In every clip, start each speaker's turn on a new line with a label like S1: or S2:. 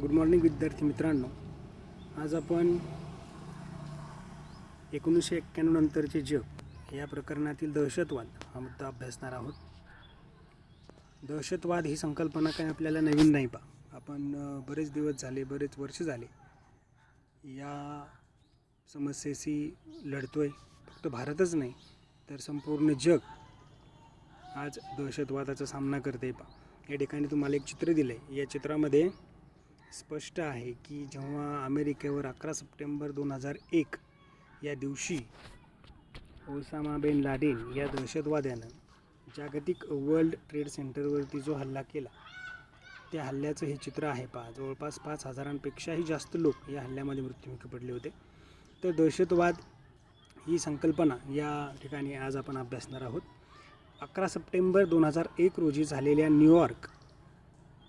S1: Good morning विद्यार्थी मित्रांनो. आज आपण एकोणीसशे एक्क्याण्णव नंतरचे जग या प्रकरणातील दहशतवाद हा मुद्दा अभ्यासणार आहोत. दहशतवाद ही संकल्पना काय आपल्याला नवीन नाही पा. आपण बरेच दिवस झाले बरेच वर्ष झाले या समस्येशी लढतोय. फक्त भारतच नाही तर संपूर्ण जग आज दहशतवादाचा सामना करते पा. या ठिकाणी तुम्हाला एक चित्र दिलं आहे या चित्रामध्ये स्पष्ट आहे की जेव्हा अमेरिकेवर अकरा सप्टेंबर दोन हजार एक या दिवशी ओसामा बेन लाडेन या दहशतवाद्यानं जागतिक वर्ल्ड ट्रेड सेंटरवरती जो हल्ला केला त्या हल्ल्याचं हे चित्र आहे पहा. जवळपास पाच हजारांपेक्षाही जास्त लोक या हल्ल्यामध्ये मृत्युमुखी पडले होते. तर दहशतवाद ही संकल्पना या ठिकाणी आज आपण अभ्यासणार आहोत. अकरा सप्टेंबर दोन हजार एक रोजी झालेल्या न्यूयॉर्क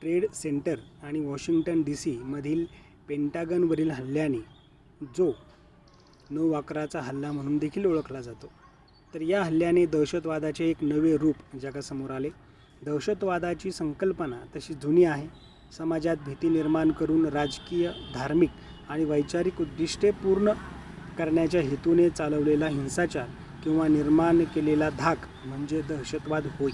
S1: ट्रेड सेंटर आणि वॉशिंग्टन डी सीमधील पेंटागनवरील हल्ल्याने जो नऊ अकराचा हल्ला म्हणून देखील ओळखला जातो. तर या हल्ल्याने दहशतवादाचे एक नवे रूप जगासमोर आले. दहशतवादाची संकल्पना तशी जुनी आहे. समाजात भीती निर्माण करून राजकीय धार्मिक आणि वैचारिक उद्दिष्टे पूर्ण करण्याच्या हेतूने चालवलेला हिंसाचार किंवा निर्माण केलेला धाक म्हणजे दहशतवाद होय.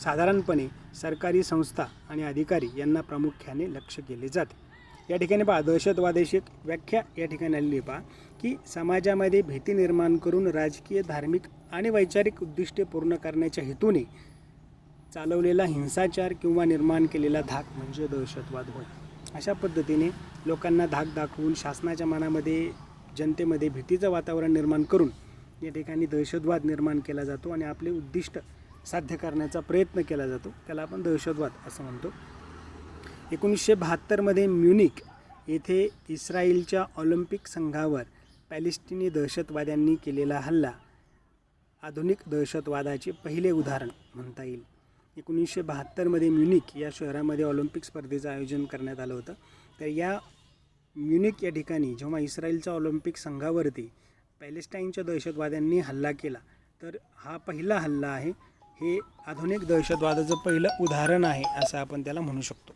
S1: साधारणपणे सरकारी संस्था आणि अधिकारी यांना प्रामुख्याने लक्ष केले जाते. या ठिकाणी पहा दहशतवादाची एक व्याख्या या ठिकाणी आलेली पहा की समाजामध्ये भीती निर्माण करून राजकीय धार्मिक आणि वैचारिक उद्दिष्टे पूर्ण करण्याच्या हेतूने चालवलेला हिंसाचार किंवा निर्माण केलेला धाक म्हणजे दहशतवाद होय. अशा पद्धतीने लोकांना धाक दाखवून शासनाच्या मनामध्ये जनतेमध्ये भीतीचं वातावरण निर्माण करून या ठिकाणी दहशतवाद निर्माण केला जातो आणि आपले उद्दिष्ट साध्य करण्याचा प्रयत्न केला जातो. त्याला आपण दहशतवाद असं म्हणतो. एकोणीसशे बहात्तरमध्ये म्युनिक येथे इस्रायलच्या ऑलिम्पिक संघावर पॅलेस्टिनी दहशतवाद्यांनी केलेला हल्ला आधुनिक दहशतवादाचे पहिले उदाहरण म्हणता येईल. एकोणीसशे बहात्तरमध्ये म्युनिक या शहरामध्ये ऑलिम्पिक स्पर्धेचं आयोजन करण्यात आलं होतं. तर या म्युनिक या ठिकाणी जेव्हा इस्रायलच्या ऑलिम्पिक संघावरती पॅलेस्टाईनच्या दहशतवाद्यांनी हल्ला केला तर हा पहिला हल्ला आहे हे आधुनिक दहशतवादाचं पहिलं उदाहरण आहे असं आपण त्याला म्हणू शकतो.